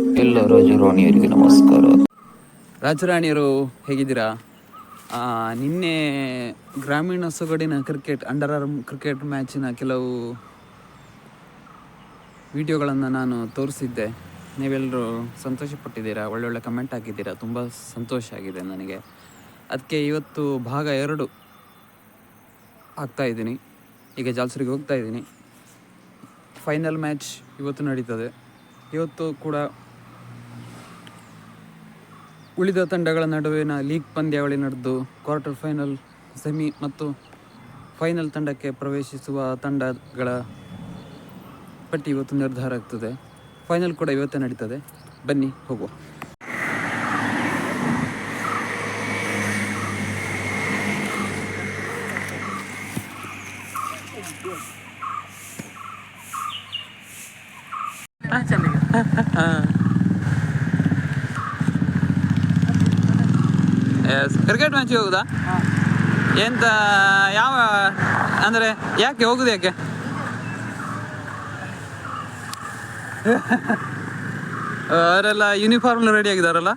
ಎಲ್ಲ ರಾಜರಾಣಿಯರಿಗೆ ನಮಸ್ಕಾರ. ರಾಜರಾಣಿಯರು ಹೇಗಿದ್ದೀರಾ? ನಿನ್ನೆ ಗ್ರಾಮೀಣ ಸೊಗಡಿನ ಕ್ರಿಕೆಟ್, ಅಂಡರ್ ಆರ್ಮ್ ಕ್ರಿಕೆಟ್ ಮ್ಯಾಚಿನ ಕೆಲವು ವಿಡಿಯೋಗಳನ್ನು ನಾನು ತೋರಿಸಿದ್ದೆ. ನೀವೆಲ್ಲರೂ ಸಂತೋಷಪಟ್ಟಿದ್ದೀರಾ? ಒಳ್ಳೊಳ್ಳೆ ಕಮೆಂಟ್ ಹಾಕಿದ್ದೀರಾ? ತುಂಬ ಸಂತೋಷ ಆಗಿದೆ ನನಗೆ. ಅದಕ್ಕೆ ಇವತ್ತು ಭಾಗ ಎರಡು ಇದ್ದೀನಿ. ಈಗ ಜಾಲ್ಸರಿಗೆ ಹೋಗ್ತಾ ಇದ್ದೀನಿ. ಫೈನಲ್ ಮ್ಯಾಚ್ ಇವತ್ತು ನಡೀತದೆ. ಇವತ್ತು ಕೂಡ ಉಳಿದ ತಂಡಗಳ ನಡುವಿನ ಲೀಗ್ ಪಂದ್ಯಾವಳಿ ನಡೆದು ಕ್ವಾರ್ಟರ್ ಫೈನಲ್ ಸೆಮಿ ಮತ್ತು ಫೈನಲ್ ತಂಡಕ್ಕೆ ಪ್ರವೇಶಿಸುವ ತಂಡಗಳ ಪಟ್ಟಿ ಇವತ್ತು ನಿರ್ಧಾರ ಆಗ್ತದೆ. ಫೈನಲ್ ಕೂಡ ಇವತ್ತೇ ನಡೀತದೆ. ಬನ್ನಿ ಹೋಗುವ. ಕ್ರಿಕೆಟ್ ಮ್ಯಾಚ್ ಹೋಗುದಾ? ಎಂತ ಯಾವ ಅಂದರೆ ಯಾಕೆ ಹೋಗುದು ಯಾಕೆ? ಅವರೆಲ್ಲ ಯೂನಿಫಾರ್ಮ್ ರೆಡಿ ಆಗಿದಾರಲ್ಲ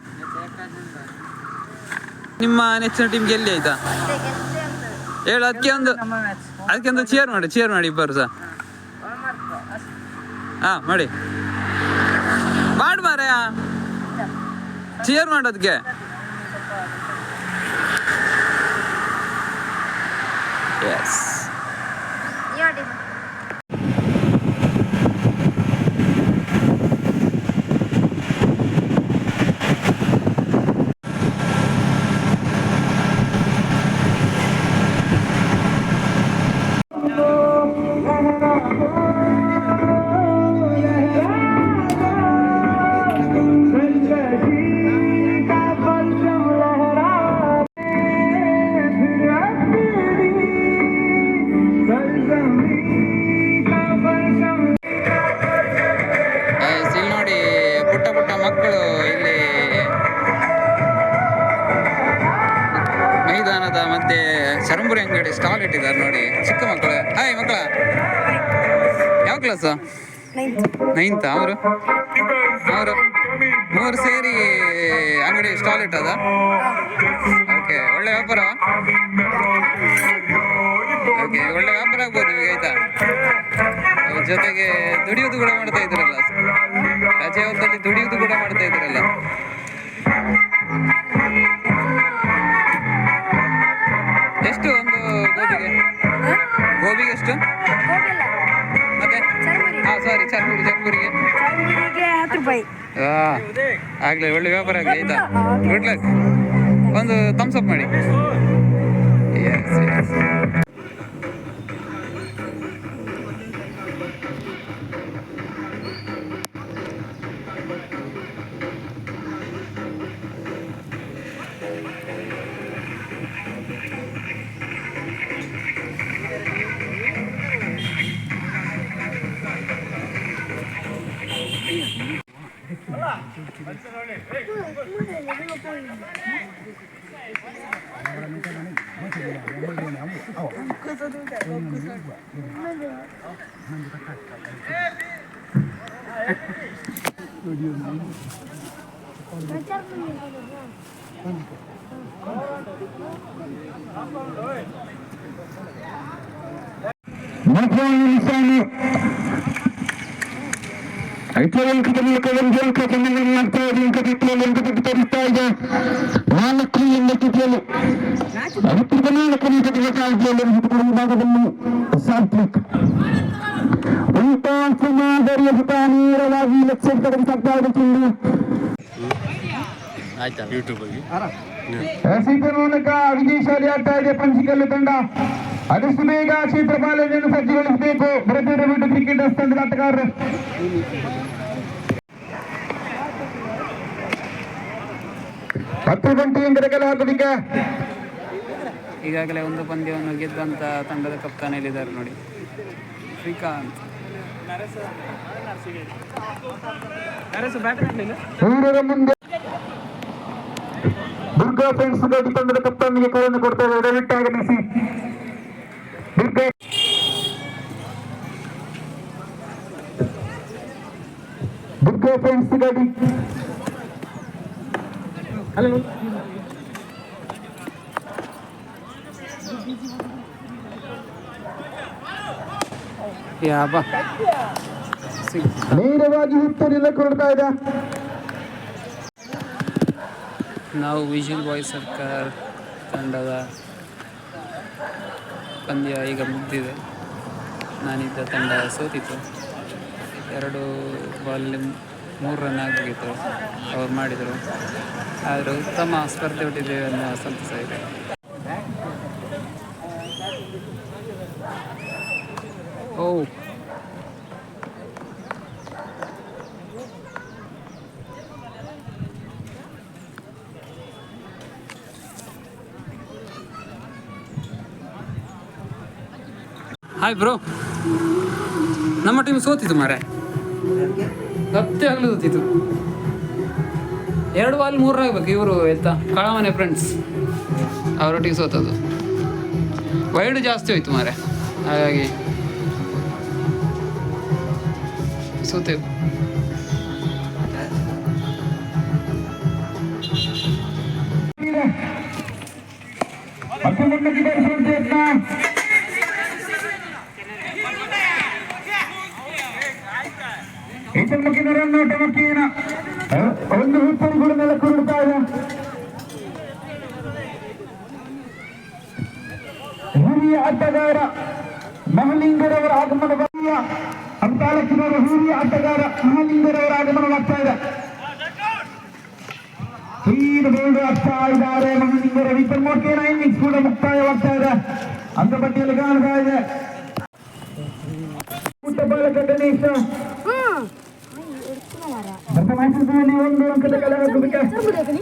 ನಿಮ್ಮ ನೆಚ್ಚಿನ ಟೀಮ್ ಗೆಲ್ಲಿ ಆಯ್ತಾ? ಹೇಳು ಅದಕ್ಕೆ ಒಂದು ಅದಕ್ಕೆ ಒಂದು ಚೇರ್ ಮಾಡಿ ಚೇರ್ ಮಾಡಿ ಇಬ್ಬರು ಸಹ. ಹಾ ಮಾಡಿ. ಮಾಡು ಮಾರಾಯ. ಚೇರ್ ಮಾಡೋದಕ್ಕೆ ಎಸ್ ಇಟ್ಟಿದ್ದಾರೆ ನೋಡಿ. ಚಿಕ್ಕ ಮಕ್ಕಳು. ಹಾಯ್ ಮಕ್ಕಳ. ಯಾವ ಕ್ಲಾಸ್ ನೈನ್ತ್ ಅವರು? ಅವರು? ಮೂರು ಸೇರಿ ಅಂಗಡಿ ಸ್ಟಾಲ್ ಇಟ್ಟದ? ಓಕೆ ಒಳ್ಳೆ ವ್ಯಾಪಾರ? ಓಕೆ ಒಳ್ಳೆ ವ್ಯಾಪಾರ ಆಗ್ಬೋದು ನಿಮಗೆ, ಆಯ್ತಾ? ಜೊತೆಗೆ ದುಡಿಯೋದು ಕೂಡ ಮಾಡ್ತಾ ಇದ್ರಲ್ಲ. ರಜೆ ಹೊತ್ತಲ್ಲಿ ದುಡಿಯೋದು ಕೂಡ ಮಾಡ್ತಾ ಇದ್ರಲ್ಲ. ಗೋಬಿಗೆ ಎಷ್ಟು? ಮತ್ತೆ? ಹಾ ಸಾರಿ ಚರ್ಮುರಿ ಚರ್ಮುರಿಗೆ ಹತ್ತು ರೂಪಾಯಿ. ಆಗ್ಲಿ ಒಳ್ಳೆ ವ್ಯಾಪಾರ ಆಗಲಿ ಆಯ್ತಾ? ಗುಡ್ ಲಕ್ ಒಂದು ಥಮ್ಸ್ ಅಪ್ ಮಾಡಿ. Mapuan Isanu Yes, yes. ಐತಿಹಾಸಿಕ ಮೂಲಕ ಒಂದು ಅಂಕ ತಂಡಗಳನ್ನು ಮಾಡ್ತಾ ಇದೆ ಅಂಕ ಪಟ್ಟಿಯಲ್ಲಿ ಅಂಕ ಪಟ್ಟಿ ತೋರಿಸ್ತಾ ಇದೆ ನಾಲ್ಕು ಎಂಬ ಸ್ಥಿತಿಯಲ್ಲಿ ಅನುಕೂಲ ನಾಲ್ಕು ನಿಮಿಷಗಳ ಕಾಳಜಿಯಲ್ಲಿ ಹಿಡಿದುಕೊಳ್ಳುವ ಭಾಗದಲ್ಲಿ ಸಾತ್ವಿಕ್ ಉಂಟಾಂಶ ಮಾದರಿಯ ಸುತ ನೇರವಾಗಿ ಲಕ್ಷ್ಯ ತಡೆಸಾಗ್ತಾ ಇದೆ ಚೆಂಡು ಸೀತ ಮೂಲಕ ವಿಜಯಶಾಲಿ ಆಗ್ತಾ ಇದೆ ಪಂಚಿಕಲ್ಲು ತಂಡ ಆದಷ್ಟು ಬೇಗ ಕ್ಷೇತ್ರ ಪಾಲನೆಯನ್ನು ಸಜ್ಜುಗೊಳಿಸಬೇಕು ಬರದೇ ಬಿಟ್ಟು ಕ್ರಿಕೆಟ್ ತಂಡದ ಆಟಗಾರರು ಹತ್ತು ಗಂಟೆಯಿಂದ ರಗಲಾಗುವುದಿಕ್ಕೆ ಈಗಾಗಲೇ ಒಂದು ಪಂದ್ಯವನ್ನು ಗೆದ್ದಂತ ತಂಡದ ಕಪ್ತಾನಲ್ಲಿದ್ದಾರೆ ನೋಡಿ. ಶ್ರೀಕಾಂತ್. ಮುಂದೆ. ದುರ್ಗಾ ಫ್ರೆಂಡ್ಸ್ಗಾಗಿ ತಂಡದ ಕಪ್ತಾನಿಗೆ ಕರೆಯನ್ನು ಕೊಡ್ತಾ ಇದ್ದಾರೆ. ದಯವಿಟ್ಟು ಆಗಮಿಸಿ. ದುರ್ಗಾ. ದುರ್ಗಾ ಫ್ರೆಂಡ್ಸ್ ಗಾಡಿ ಸಿಗ್ ನೇರವಾಗಿ ಹುತ್ತೂರಿನ ಕೊಡ್ತಾ ಇದೆ ನಾವು ವಿಜಿಲ್ ಬಾಯ್ ಸರ್ಕಾರ ತಂಡದ ಪಂದ್ಯ ಈಗ ಮುಗ್ದಿದೆ. ನಾನಿದ್ದ ತಂಡ ಸೋತಿತ್ತು. ಎರಡು ಬಾಲ್ ಮೂರು ರನ್ ಆಗಬೇಕಿತ್ತು ಅವ್ರು ಮಾಡಿದರು. ಆದರೆ ಉತ್ತಮ ಸ್ಪರ್ಧೆ ಹುಟ್ಟಿದ್ದೇವೆ ಅನ್ನೋ ಸಂತಸ ಇದೆ. ಓ. ಹಾಯ್ ಬ್ರೋ ನಮ್ಮ ಟೀಮ್ ಸೋತಿದ್ದು ಮಾರೆ ಸತ್ಯ ಆಗಲು ಸೋತಿತ್ತು ಎರಡು ಬಾಲ್ ಮೂರಾಗ್ಬೇಕು ಇವರು ಆಯ್ತಾ ಕಳಮನೆ ಫ್ರೆಂಡ್ಸ್ ಅವರೊಟ್ಟಿಗೆ ಸೋತದ್ದು. ವೈಡ್ ಜಾಸ್ತಿ ಹೋಯ್ತು ಮಾರೆ ಹಾಗಾಗಿ ಸೋತೆ Thank ಮುನ್ನಕ್ಕೆ ಬರೆಸುವಂತ ಯತ್ನ ಇತಮುಖಿನ ರನ್ನೋಟ ಮುಖೇನ ಒಂದು ಹುತ್ತರಿ ಕೂಡ ನೆಲಕ್ಕೆ ಉರುಳ್ತಾ ಇದೆ ಹಿರಿಯ ಆಟಗಾರ ಮಹಲಿಂಗರವರ ಆಗಮನ ಬರೆಯ ಹದಿನಾಲ್ಕಿನವರು ಹಿರಿಯ ಆಟಗಾರ ಮಹಲಿಂಗರವರ ಆಗಮನವಾಗ್ತಾ ಇದೆ ಹೀರು ಬೇಡು ಆಗ್ತಾ ಇದ್ದಾರೆ ಮಹಲಿಂಗರ ವಿಪರ್ಮೋಟೇನ ಇನ್ನಿಂಗ್ಸ್ ಕೂಡ ಮುಕ್ತಾಯವಾಗ್ತಾ ಇದೆ ಅಂತ ಪಟ್ಟಿಯಲ್ಲಿ ಕಾಣ್ತಾ ಇದೆ ಪುಟ್ಟ ಬಾಲಕ ಗಣೇಶ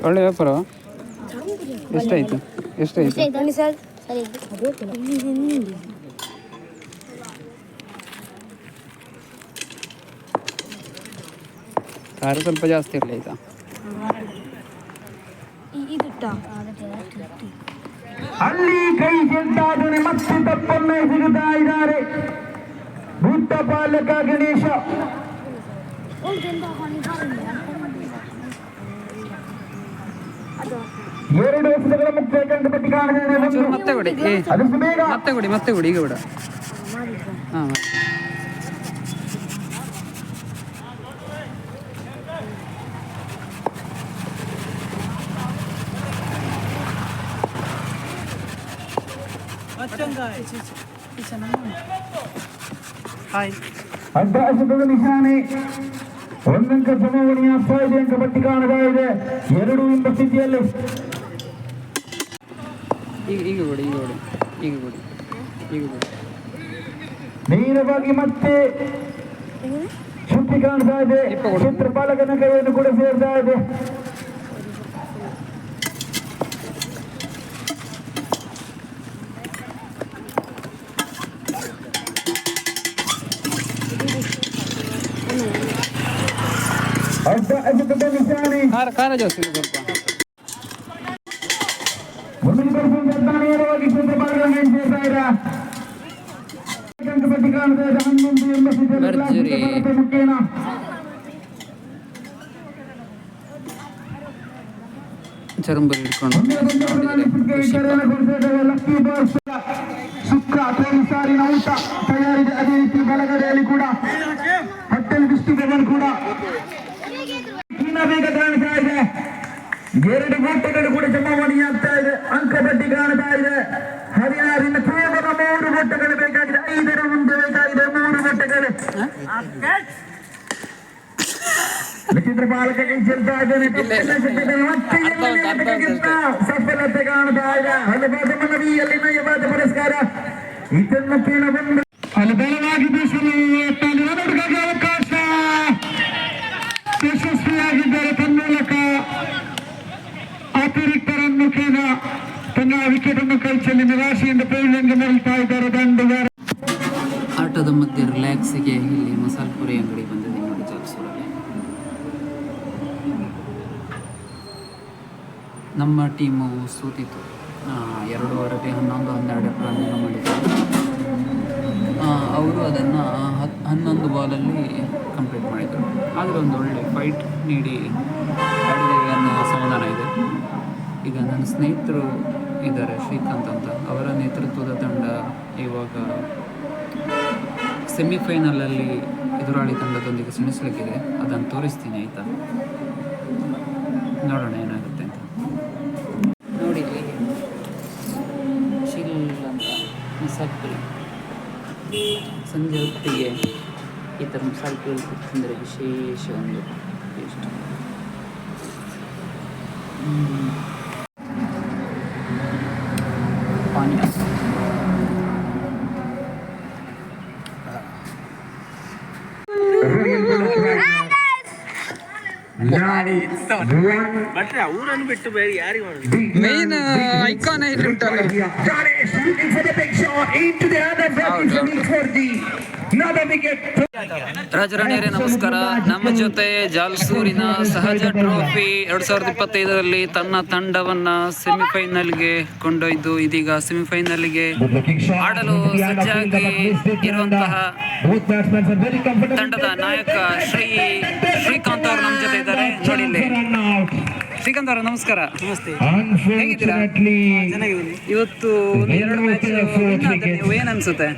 ಒಳ್ಳೆ ವ್ಯಾಪಾರ? ಎಷ್ಟಾಯಿತು? ಎಷ್ಟಾಯಿತು? ಬನ್ನಿ ಸರ್ ಸರಿ ಖಾರ ಸ್ವಲ್ಪ ಜಾಸ್ತಿ ಇರಲಿ ಆಯಿತಾ? ಇದಿಟ್ಟ ಅಲ್ಲಿ ಕೈ ಗೆದ್ದಾದರೆ ಮತ್ತೆ ತಪ್ಪನ್ನೇ ಸಿಗುತ್ತಾ ಇದ್ದಾರೆ. ಪುಟ್ಟ ಬಾಲಕ ಗಣೇಶ. ಎರಡು ವರ್ಷಗಳ ಮುಕ್ತಾಯ ಕಂಡುಪಟ್ಟಿ ಕಾಣದೇ ಇದೆ ಚೂರು ಒಂದು. ಮತ್ತೆ ಕೊಡಿ ಏ ಅದಷ್ಟು ಬೇಗ ಮತ್ತೆ ಕೊಡಿ ಮತ್ತೆ ಕೊಡಿ ಈಗ ಬಿಡ ಹಾಂ ಅಡ್ಡಾಸದ ನಿಶಾನೆ ಒಂದಂಕ ಜಮಾವಣೆ ಆಗ್ತಾ ಇದೆ ಅಂಕ ಪಟ್ಟಿ ಕಾಣತಾ ಇದೆ ಎರಡು ಎಂಬ ಸ್ಥಿತಿಯಲ್ಲಿ ಈಗ ಈಗ ಕೊಡಿ ಈಗ ಕೊಡಿ ಈಗ ಕೊಡಿ ಈಗ ಕೊಡಿ ನೇರವಾಗಿ ಮತ್ತೆ ಸುದ್ದಿ ಕಾಣ್ತಾ ಇದೆ ಇಪ್ಪ ಕೊಡು. ಚಿತ್ರಪಾಲಕನ ಕೈಯನ್ನು ಕೂಡ ಸೇರ್ತಾ ಇದೆ ಭಾರತ ಮುಖೇನ ಚರಂಬರಿ ಹಿಡ್ಕೊಂಡು ಸುಕ್ಕ ಪೊಲೀಸಾರಿನ ಊಟ ತಯಾರಿದೆ ಅದೇ ರೀತಿ ಬಲಗಡೆಯಲ್ಲಿ ಸಫಲತೆ ಇದೆ. ಹಲವಾದ ಮನವಿಯಲ್ಲಿ ನಯವಾದ ಪುರಸ್ಕಾರ. ಇದನ್ನು ಕೇಳಬಂದು ಬಂದು ಹಲಬಲವಾಗಿ ಬೀಸಲು ನೋಡುಗಾಗಿ ಅವಕಾಶ. ಯಶಸ್ವಿಯಾಗಿದ್ದಾರೆ ತನ್ಮೂಲಕ. ಅತಿರಿಕ್ತರನ್ನು ಕೇಳ ತನ್ನ ವಿಕೆಟ್ ಅನ್ನು ಕೈಚಲ್ಲಿ ನಿರಾಶೆಯಿಂದ ಪೈಲಿಂದ ಮರಳುತ್ತಾ ಇದ್ದಾರೆ ದಂಡುಗಾರ. ಆಟದ ಮಧ್ಯೆ ರಿಲ್ಯಾಕ್ಸ್ಗೆ ಇಲ್ಲಿ ಮಸಾಲೆ ಪುರಿ ಅಂಗಡಿ ಬಂದಿದೆ ನೋಡಿ ಜಾಲ್ಸೂರಲ್ಲಿ ನಮ್ಮ ಟೀಮು ಸೋತಿತ್ತು. ಎರಡು ವಾರಕ್ಕೆ ಹನ್ನೊಂದು, ಹನ್ನೆರಡು ರನ್ ಮಾಡಿದ್ರು. ಅವರು ಅದನ್ನು ಹನ್ನೊಂದು ಬಾಲಲ್ಲಿ ಕಂಪ್ಲೀಟ್ ಮಾಡಿದರು. ಆದರೆ ಒಂದು ಒಳ್ಳೆ ಫೈಟ್ ನೀಡಿ ಅನ್ನೋ ಸಮಾಧಾನ ಇದೆ. ಈಗ ನನ್ನ ಸ್ನೇಹಿತರು ಇದ್ದಾರೆ, ಶ್ರೀಕಾಂತ್ ಅಂತ. ಅವರ ನೇತೃತ್ವದ ತಂಡ ಇವಾಗ ಸೆಮಿಫೈನಲಲ್ಲಿ ಎದುರಾಳಿ ತಂಡದೊಂದಿಗೆ ಸೆಣಸಲಿಕ್ಕಿದೆ. ಅದನ್ನು ತೋರಿಸ್ತೀನಿ, ಆಯಿತಾ? ನೋಡೋಣ ಏನಾಗುತ್ತೆ ಅಂತ ನೋಡಿ ಇಲ್ಲಿ ಚಿಲ್ ಅಂತ ಮಿಸಾಕ್ರಿ ಸಂಜೆ ಹೊತ್ತಿಗೆ ಈ ಥರ ಅಂದರೆ ವಿಶೇಷ ಒಂದು ಇಷ್ಟ ಪಾನೀಯ ಅವರನ್ನು ಬಿಟ್ಟು ಬೇರೆ ಯಾರಿಗೆ ಮೇನ್ ಐಕಾನ್ ಇಲ್ಲಿ ಉಂಟಲ್ಲ ರಾಜರಾಣಿಯರೆ ನಮಸ್ಕಾರ. ನಮ್ಮ ಜೊತೆ ಜಾಲ್ಸೂರಿನ ಸಹಜ ಟ್ರೋಫಿ ಎರಡ್ ಸಾವಿರದ ಇಪ್ಪತ್ತೈದರಲ್ಲಿ ತನ್ನ ತಂಡವನ್ನ ಸೆಮಿಫೈನಲ್ಗೆ ಕೊಂಡೊಯ್ದು ಇದೀಗ ಸೆಮಿಫೈನಲ್ಗೆ ಆಡಲು ಸಜ್ಜಾಗಿ ಇರುವಂತಹ ತಂಡದ ನಾಯಕ ಶ್ರೀ ಶ್ರೀಕಾಂತ್ ಅವರು ನಮ್ಮ ಜೊತೆ ಇದ್ದಾರೆ. ನೋಡಿಲ್ಲೇ ಶ್ರೀಕಾಂತ್ ಅವರ ನಮಸ್ಕಾರ. ನಮಸ್ತೆ. ಇವತ್ತು ಎರಡು ಏನ್ ಅನ್ಸುತ್ತೆ?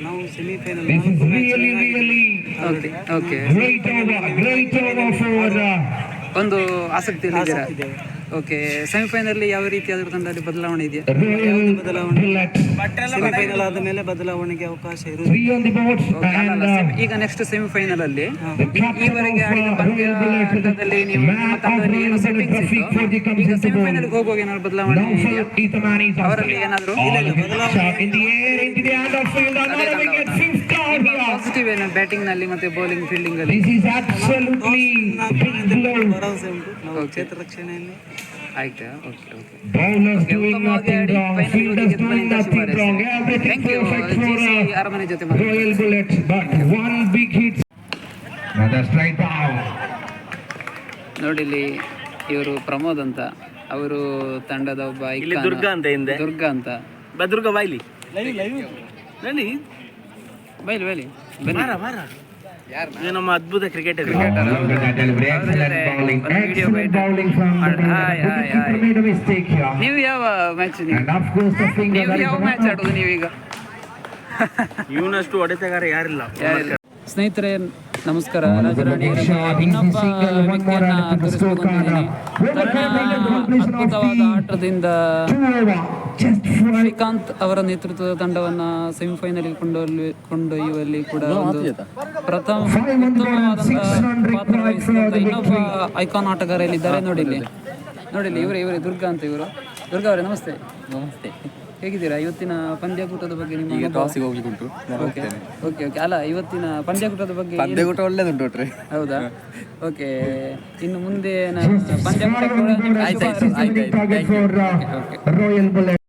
ನಾವು semifinal this is really, really okay okay great over, great over for uh, ಒಂದು ಆಸಕ್ತಿಯಲ್ಲಿದ್ದೀರಾ ಓಕೆ ಸೆಮಿಫೈನಲ್ ಯಾವ ರೀತಿ ಅದ್ರ ತಂಡದಲ್ಲಿ ಬದಲಾವಣೆ ಇದೆಯಾ? Bullet. ಸೆಮಿಫೈನಲ್ ಆದ ಮೇಲೆ ಬದಲಾವಣೆಗೆ ಅವಕಾಶ ಇರುವುದು uh, ಈಗ ನೆಕ್ಸ್ಟ್ ಸೆಮಿಫೈನಲ್ ಅಲ್ಲಿ ಈವರೆಗೆ ಆಡಿದ uh, ನೀವು ನಿಮ್ಮ ತಂಡದಲ್ಲಿ ಏನು ಸೆಟ್ಟಿಂಗ್ಸ್ ಇತ್ತು. ಈಗ ಸೆಮಿಫೈನಲ್. ಹೋಗುವಾಗ ಏನಾದ್ರು ಬದಲಾವಣೆ ಅವರಲ್ಲಿ ಏನಾದ್ರು? Shot ಬ್ಯಾಟಿಂಗ್ನಲ್ಲಿ ಮತ್ತೆ ಬೌಲಿಂಗ್ ಫೀಲ್ಡಿಂಗ್ನಲ್ಲಿ ದಿಸ್ ರಕ್ಷಣೆಯಲ್ಲಿ ಆಯ್ತಾ? ಇವರು ಪ್ರಮೋದ್ ಅಂತ. ಅವರು ತಂಡದ ಒಬ್ಬ ಇಲ್ಲಿ ದುರ್ಗಾ ಅಂತ ದುರ್ಗಾ ಅಂತ. ದುರ್ಗಾ ವೈಲಿ ವೇಲಿ ವೇಲಿ ಯಾರು ನಮ್ಮ ಅದ್ಭುತ ಕ್ರಿಕೆಟ್ ಕ್ರಿಕೆಟ್ ಆಟ ಇಲ್ಲಿ ಎಕ್ಸಲೆಂಟ್ ನೀವು ಯಾವ ಮ್ಯಾಚ್ ಯಾರು ಸ್ನೇಹಿತರೆ ನಮಸ್ಕಾರ. ರಾಜರಾಜ್ ನಿಗಾ ಶ್ರೀಕಾಂತ್ ಅವರ ನೇತೃತ್ವದ ತಂಡವನ್ನ ಸೆಮಿಫೈನಲ್ ಕೊಂಡೊಯ್ಯುವಲ್ಲಿ ಕೊಂಡೊಯ್ಯುವಲ್ಲಿ ಕೂಡ ಒಂದು ಪ್ರಥಮ ಪಾತ್ರ ಇನ್ನೊಬ್ಬ ಐಕಾನ್ ಆಟಗಾರರಿದ್ದಾರೆ ನೋಡಿ ಇಲ್ಲಿ ನೋಡಿ ಇಲ್ಲಿ ಇವರೇ ಇವರೇ ದುರ್ಗಾ ಅಂತ ಇವರು ದುರ್ಗಾ ಅವರೇ ನಮಸ್ತೆ ನಮಸ್ತೆ ಹೇಗಿದ್ದೀರಾ ಇವತ್ತಿನ ಪಂದ್ಯಕೂಟದ ಬಗ್ಗೆ ನಿಮ್ಮ ಟಾಸಿಗೆ ಹೋಗ್ಲಿಕ್ಕುಂಟು ಓಕೆ ಓಕೆ ಓಕೆ ಅಲ್ಲ ಇವತ್ತಿನ ಪಂದ್ಯಕೂಟದ ಬಗ್ಗೆ ಪಂದ್ಯಕೂಟ ಒಳ್ಳೇದುಂಟು ಹೌದಾ ಓಕೆ ಇನ್ನು ಮುಂದೆ ನಾನು ಪಂದ್ಯಕೂಟ ಕೂಡ ಆಯ್ತು ಆಯ್ತು uh.